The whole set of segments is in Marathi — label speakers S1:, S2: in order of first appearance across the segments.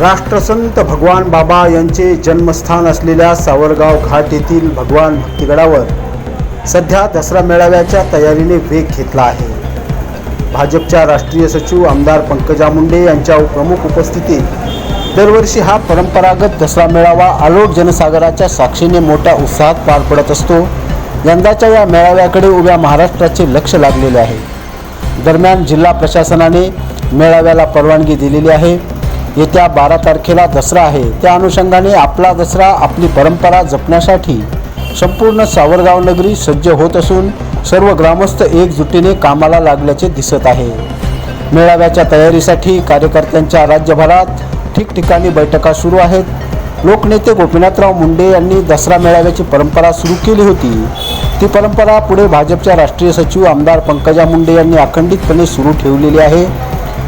S1: राष्ट्रसंत भगवान बाबा यांचे जन्मस्थान असलेल्या सावरगाव घाट येथील भगवान भक्तिगडावर सध्या दसरा मेळाव्याच्या तयारीने वेग घेतला आहे. भाजपच्या राष्ट्रीय सचिव आमदार पंकजा मुंडे यांच्या प्रमुख उपस्थितीत दरवर्षी हा परंपरागत दसरा मेळावा आलोट जनसागराच्या साक्षीने मोठ्या उत्साहात पार पडत असतो. यंदाच्या या मेळाव्याकडे उभ्या महाराष्ट्राचे लक्ष लागलेले आहे. दरम्यान जिल्हा प्रशासनाने मेळाव्याला परवानगी दिलेली आहे. येत्या बारा तारखेला दसरा आहे. त्या अनुषंगाने आपला दसरा आपली परंपरा जपण्यासाठी संपूर्ण सावरगाव नगरी सज्ज होत असून सर्व ग्रामस्थ एकजुटीने कामाला लागल्याचे दिसत आहे. मेळाव्याच्या तयारीसाठी कार्यकर्त्यांच्या राज्यभरात ठिकठिकाणी बैठका सुरू आहेत. लोकनेते गोपीनाथराव मुंडे यांनी दसरा मेळाव्याची परंपरा सुरू केली होती. ती परंपरा पुढे भाजपच्या राष्ट्रीय सचिव आमदार पंकजा मुंडे यांनी अखंडितपणे सुरू ठेवलेली आहे.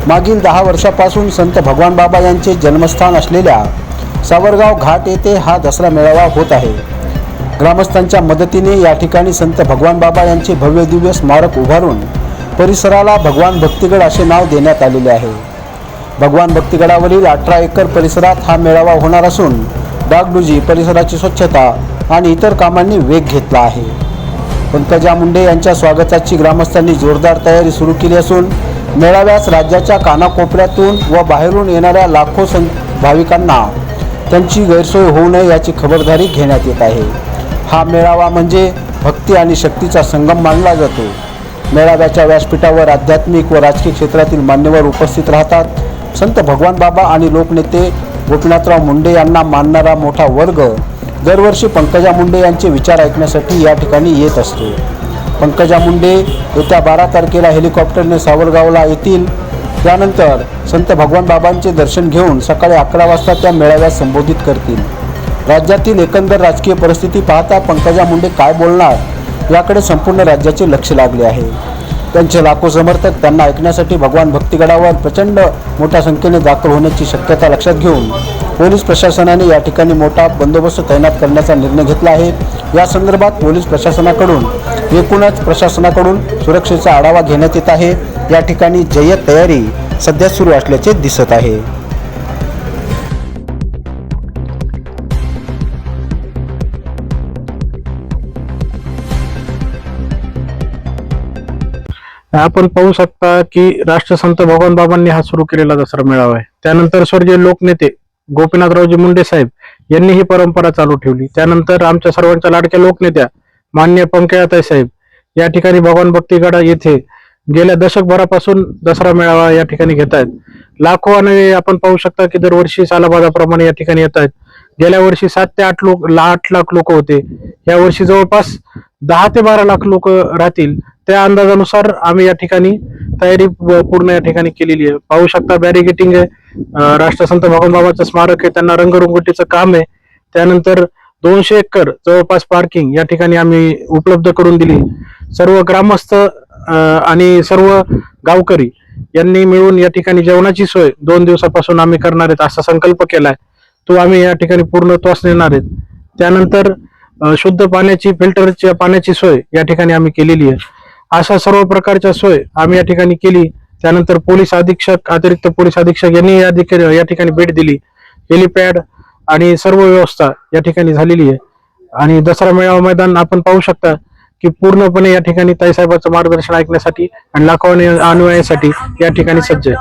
S1: मागील दहा वर्षापासून संत भगवान बाबा यांचे जन्मस्थान असलेल्या सावरगाव घाट येथे हा दसरा मेळावा होत आहे. ग्रामस्थांच्या मदतीने या ठिकाणी संत भगवान बाबा यांचे भव्य दिव्य स्मारक उभारून परिसराला भगवान भक्तिगड असे नाव देण्यात आलेले आहे. भगवान भक्तिगडावरील अठरा एकर परिसरात हा मेळावा होणार असून डागडुजी परिसराची स्वच्छता आणि इतर कामांनी वेग घेतला आहे. पंकजा मुंडे यांच्या स्वागताची ग्रामस्थांनी जोरदार तयारी सुरू केली असून मेळाव्यास राज्याच्या कानाकोपऱ्यातून व बाहेरून येणाऱ्या लाखो सं भाविकांना त्यांची गैरसोय होऊ नये याची खबरदारी घेण्यात येत आहे. हा मेळावा म्हणजे भक्ती आणि शक्तीचा संगम मानला जातो. मेळाव्याच्या व्यासपीठावर आध्यात्मिक व राजकीय क्षेत्रातील मान्यवर उपस्थित राहतात. संत भगवान बाबा आणि लोकनेते गोपीनाथराव मुंडे यांना मानणारा मोठा वर्ग दरवर्षी पंकजा मुंडे यांचे विचार ऐकण्यासाठी या ठिकाणी येत असतो. पंकजा मुंडे येत्या बारा तारखेला हेलिकॉप्टरने सावरगावला येतील. त्यानंतर संत भगवान बाबांचे दर्शन घेऊन सकाळी अकरा वाजता त्या मेळाव्यात संबोधित करतील. राज्यातील एकंदर राजकीय परिस्थिती पाहता पंकजा मुंडे काय बोलणार याकडे संपूर्ण राज्याचे लक्ष लागले आहे. त्यांचे लाखो समर्थक त्यांना ऐकण्यासाठी भगवान भक्तिगडावर प्रचंड मोठ्या संख्येने दाखल होण्याची शक्यता लक्षात घेऊन पोलीस प्रशासनाने या ठिकाणी मोठा बंदोबस्त तैनात करण्याचा निर्णय घेतला आहे. या संदर्भात पोलीस प्रशासनाकडून एकूणच प्रशासनाकडून सुरक्षेचा आढावा घेण्यात येत आहे. या ठिकाणी जय्यत तयारी सध्या सुरू असल्याचे दिसत आहे.
S2: आपण पाहू शकता की राष्ट्रसंत भगवान बाबांनी हा सुरू केलेला दसरा मेळावा आहे. त्यानंतर स्वर्गीय लोकनेते गोपीनाथरावजी मुंडे साहेब यांनी ही परंपरा चालू ठेवली. त्यानंतर आमच्या सर्वांच्या लाडक्या लोकनेत्या मान्य पंकजाताई साहेब या ठिकाणी भगवान भक्तीगडा येथे गेल्या दशकभरापासून दसरा मेळावा या ठिकाणी घेत आहेत. लाखो आणि आपण पाहू शकता की दरवर्षी सालाबाजाप्रमाणे या ठिकाणी येत आहेत. गेल्या वर्षी सात ते आठ लोक आठ लाख लोक होते. या वर्षी जवळपास दहा ते बारा लाख लोक राहतील. त्या अंदाजानुसार आम्ही या ठिकाणी तयारी पूर्ण या ठिकाणी केलेली आहे. पाहू शकता बॅरिगेटिंग आहे. राष्ट्रसंत भगवानबाबाचं स्मारक आहे. त्यांना रंगरंगोटीचं काम आहे. त्यानंतर दोनशे एकर जवळपास पार्किंग या ठिकाणी आम्ही उपलब्ध करून दिली. सर्व ग्रामस्थ आणि सर्व गावकरी यांनी मिळून या ठिकाणी जेवणाची सोय दोन दिवसापासून आम्ही करणार आहेत असा संकल्प केलाय. तो आम्ही या ठिकाणी पूर्णत्वास नेणार आहेत. त्यानंतर शुद्ध पाण्याची फिल्टरच्या पाण्याची सोय या ठिकाणी आम्ही केलेली आहे. अशा सर्व प्रकारच्या सोय आम्ही या ठिकाणी केली. त्यानंतर पोलीस अधीक्षक अतिरिक्त पोलीस अधीक्षक यांनी या ठिकाणी या ठिकाणी भेट दिली. हेलिपॅड आणि सर्व व्यवस्था या ठिकाणी झालेली आहे. आणि दसरा मेळावा मैदान आपण पाहू शकता की पूर्णपणे या ठिकाणी ताईसाहेबांचं मार्गदर्शन ऐकण्यासाठी आणि लाखो अनुयायासाठी या ठिकाणी सज्ज आहे.